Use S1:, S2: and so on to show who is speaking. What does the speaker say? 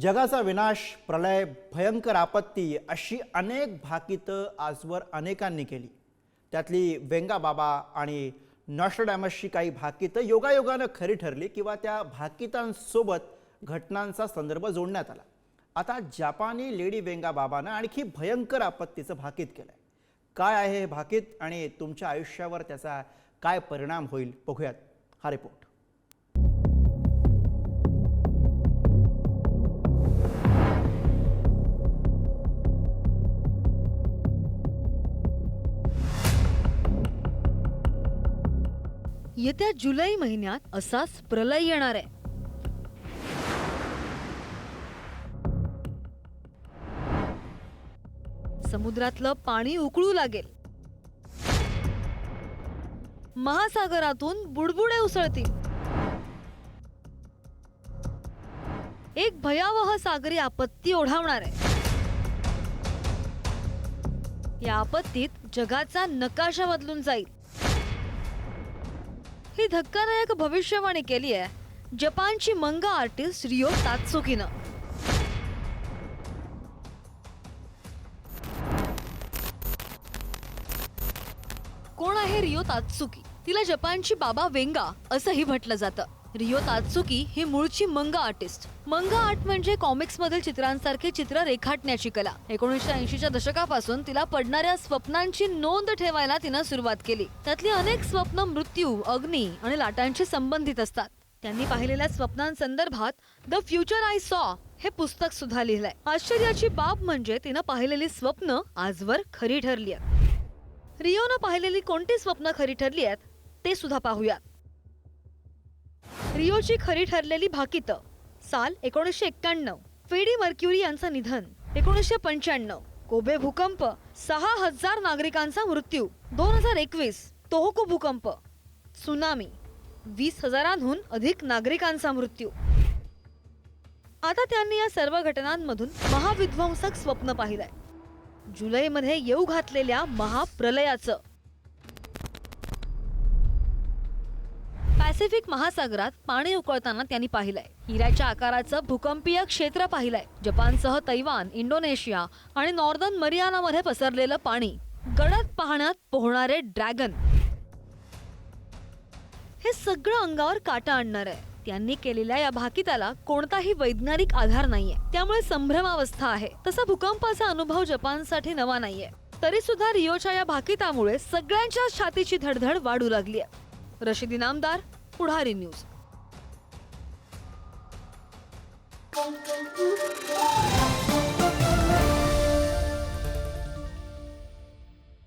S1: जगाचा विनाश प्रलय भयंकर आपत्ती अशी अनेक भाकितं आजवर अनेकांनी केली. त्यातली वेंगा बाबा आणि नॉस्ट्रडॅमसची काही भाकितं योगायोगानं खरी ठरली किंवा त्या भाकितांसोबत घटनांचा संदर्भ जोडण्यात आला. आता जपानी लेडी वेंगा बाबानं आणखी भयंकर आपत्तीचं भाकीत केलं आहे काय आहे हे भाकीत आणि तुमच्या आयुष्यावर त्याचा काय परिणाम होईल? बघूयात. हा रिपोर्ट.
S2: येत्या जुलै महिन्यात असाच प्रलय येणार आहे. समुद्रातलं पाणी उकळू लागेल. महासागरातून बुडबुडे उसळतील. एक भयावह सागरी आपत्ती ओढावणार आहे. या आपत्तीत जगाचा नकाशा बदलून जाईल. ही धक्कादायक भविष्यवाणी केली आहे. जपानची मंगा आर्टिस्ट रिओ तात्सुकीनं. कोण आहे रिओ तात्सुकी? तिला जपानची बाबा वेंगा असंही म्हटलं जातं. रिओ तात्सुकी ही मूळची मंगा आर्टिस्ट. मंगा आर्ट म्हणजे कॉमिक्स मधील चित्रांसारखे चित्र रेखाटण्याची कला. एकोणीसशे ऐंशीच्या दशकापासून तिला पडणाऱ्या स्वप्नांची नोंद ठेवायला तिनं सुरुवात केली. त्यातली अनेक स्वप्न मृत्यू अग्नी आणि लाटांशी संबंधित असतात. त्यांनी पाहिलेल्या स्वप्नांसंदर्भात द फ्युचर आय सॉ हे पुस्तक सुद्धा लिहिलंय. आश्चर्याची बाब म्हणजे तिनं पाहिलेली स्वप्न आजवर खरी ठरली आहेत. रिओनं पाहिलेली कोणती स्वप्न खरी ठरली आहेत ते सुद्धा पाहूयात. रिओची खरी ठरलेली भाकित. साल एकोणीसशे एक्क्याण्णव. फेडी मर्क्युरी यांचं निधन. एकोणीसशे पंच्याण्णव. कोबे भूकंप. सहा हजार नागरिकांचा मृत्यू. दोन हजार एकवीस. तोहोको भूकंप. सुनामी. वीस हजारांहून अधिक नागरिकांचा मृत्यू. आता त्यांनी या सर्व घटनांमधून महाविध्वंसक स्वप्न पाहिलंय. जुलैमध्ये येऊ घातलेल्या महाप्रलयाचं. पॅसिफिक महासागरात पाणी उकळताना त्यांनी पाहिलंय. हिऱ्याच्या आकाराचं भूकंपीय क्षेत्र पाहिलंय. जपानसह तैवान इंडोनेशिया आणि नॉर्दर्न मरियानामध्ये पसरलेलं पाणी गडद पाहण्यात पोहणारे ड्रॅगन. हे सगळं अंगावर काटा आणणार आहे. त्यांनी केलेल्या या भाकिताला कोणताही वैज्ञानिक आधार नाहीये. त्यामुळे संभ्रमावस्था आहे. तसा भूकंपाचा अनुभव जपानसाठी नवा नाहीये. तरी सुद्धा रिओच्या या भाकितामुळे सगळ्यांच्या छातीची धडधड वाढू लागली आहे रशिदी नामदार पुढारी न्यूज.